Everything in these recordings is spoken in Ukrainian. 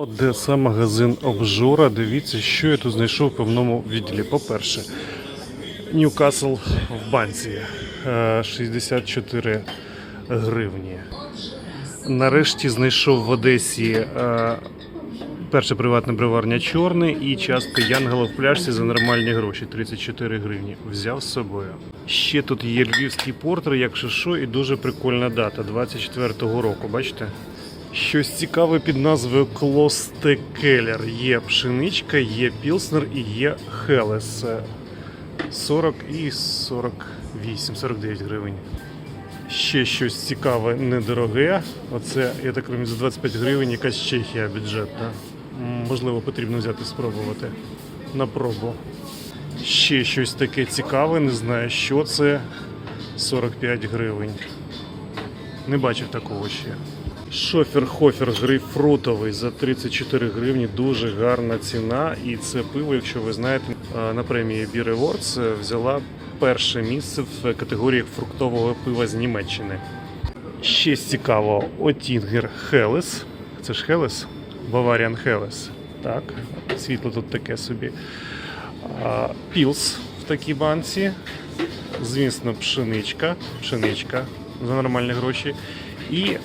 Одеса, магазин обжора. Дивіться, що я тут знайшов в певному відділі. По-перше, Ньюкасл в банці е, 64 гривні. Нарешті знайшов в Одесі е, перше приватне броварня чорне і частка Янгела в пляшці за нормальні гроші 34 гривні. Взяв з собою. Ще тут є львівський портер, якщо що, і дуже прикольна дата 24-го року. Бачите? Щось цікаве під назвою Клостекелер. Є пшеничка, є пілснер і є Хелес. 40 і 48, 49 гривень. Ще щось цікаве, недороге. Оце, я так розумію, за 25 гривень якась Чехія бюджетна. Можливо, потрібно взяти спробувати на пробу. Ще щось таке цікаве, не знаю, що це. 45 гривень. Не бачив такого ще. Шофер Хофер грейпфрутовий за 34 гривні. Дуже гарна ціна. І це пиво, якщо ви знаєте, е, на премії Beer Awards е, взяла перше місце в категорії фруктового пива з Німеччини. Ще з цікавого Отінгер Хелес. Це ж Хелес? Баваріан Хелес. Так, світло тут таке собі. Пілс в такій банці. Звісно, пшеничка. Пшеничка за нормальні гроші. І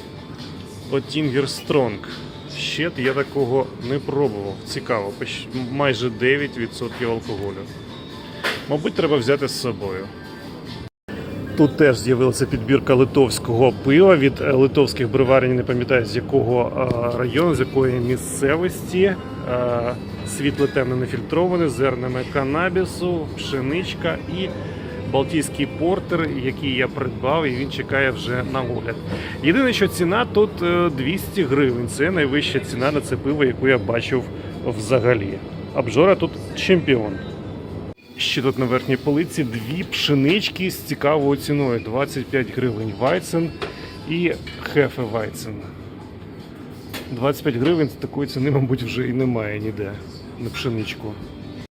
Отінгер Стронг. Ще я такого не пробував. Цікаво, майже 9% алкоголю. Мабуть, треба взяти з собою. Тут теж з'явилася підбірка литовського пива від е, литовських броварень, не пам'ятаю з якого е, району, з якої місцевості. Е, Світло темно нефільтроване, зернами канабісу, пшеничка і балтійський портер, який я придбав, і він чекає вже на огляд. Єдине, що ціна тут е, 200 гривень. Це найвища ціна на це пиво, яку я бачив взагалі. Обжора тут чемпіон. Ще тут на верхній полиці дві пшенички з цікавою ціною 25 гривень Вайцен і Хефе Вайцен. 25 гривень такої ціни, мабуть, вже і немає ніде на пшеничку.